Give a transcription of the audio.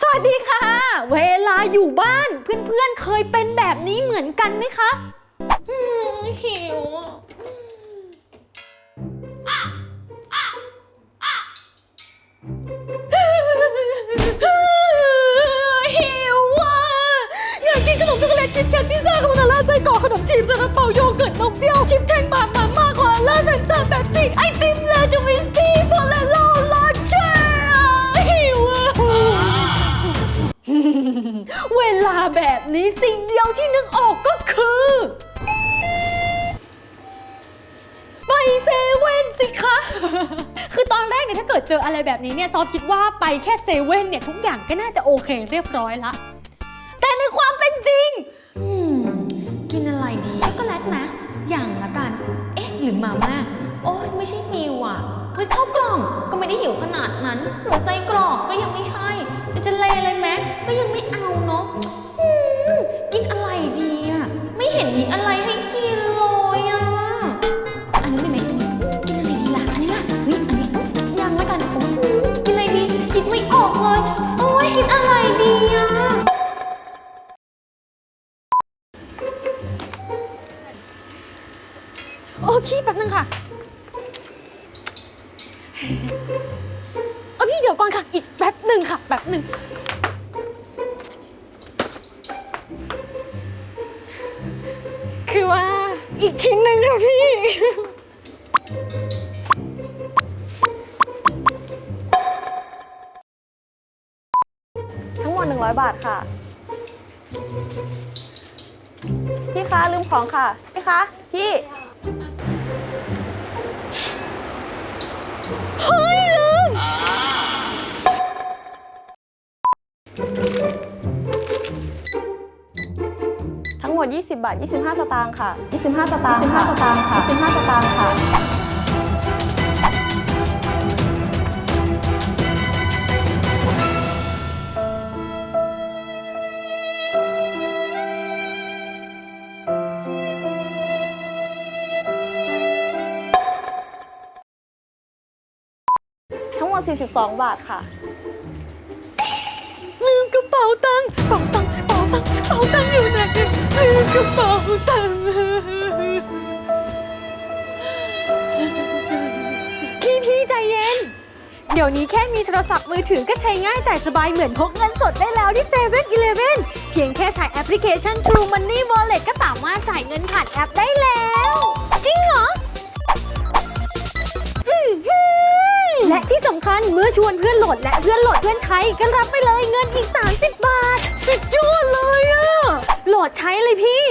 สวัสดีค่ะ เวลาอยู่บ้านเพื่อนๆเคยเป็นแบบนี้เหมือนกันไหมคะอืมหิวอะหิวอะอยากกินขนมช็อกโกแลตคิดแคทพิซซ่าคาโบนาร่าไส้กรอกขนมจีบซาลาเปาโยเกิร์ตนมเปรี้ยวชิปแท่งาแบบนี้สิ่งเดียวที่นึกออกก็คือไปเซเว่นสิคะ คือตอนแรกเนี่ยถ้าเกิดเจออะไรแบบนี้เนี่ยซอฟคิดว่าไปแค่เซเว่นเนี่ยทุกอย่างก็น่าจะโอเคเรียบร้อยละ แต่ในความเป็นจริง อืม กินอะไรดีช็อกโกแลตไหมอย่างละกัน เอ๊ะ หรือมาม่า โอ้ยไม่ใช่ฟิลอะเฮ้ยข้าวกล่องก็ไม่ได้หิวขนาดนั้น หรือไส้กรอกก็ยังไม่ใช่ อกเลย โอ้ยกินอะไรดีอะ โอ้พี่แป๊บนึงค่ะเออพี่เดี๋ยวก่อนค่ะ อีกแป๊บหนึ่งค่ะ แป๊บหนึ่ง คือว่าอีกชิ้นหนึ่งค่ะพี่ 100 บาทค่ะ พี่คะลืมของค่ะ พี่คะพี่ เฮ้ยลืม ทั้งหมด 20 บาท 25 สตางค์ค่ะ 25 สตางค์25 สตางค์ค่ะ25 สตางค์ค่ะ หมด 42 บาทค่ะ ลืมกระเป๋าตังค์เป๋าตังค์เป๋าตังค์เป๋าตังค์อยู่ไหนลืมกระเป๋าตังค์พี่พี่ใจเย็น เดี๋ยวนี้แค่มีโทรศัพท์มือถือก็ใช้ง่ายจ่ายสบายเหมือนพกเงินสดได้แล้วที่7 e เ e ่ e อเพียงแค่ใช้แอปพลิเคชัน True Money Wallet ก็สามารถจ่ายเงินผ่านแอปได้แล้ว ชวนเพื่อนโหลดและเพื่อนโหลดเพื่อนใช้ก็รับไปเลยเงินอีก 30 บาท สุดยอดเลยอะโหลดใช้เลยพี่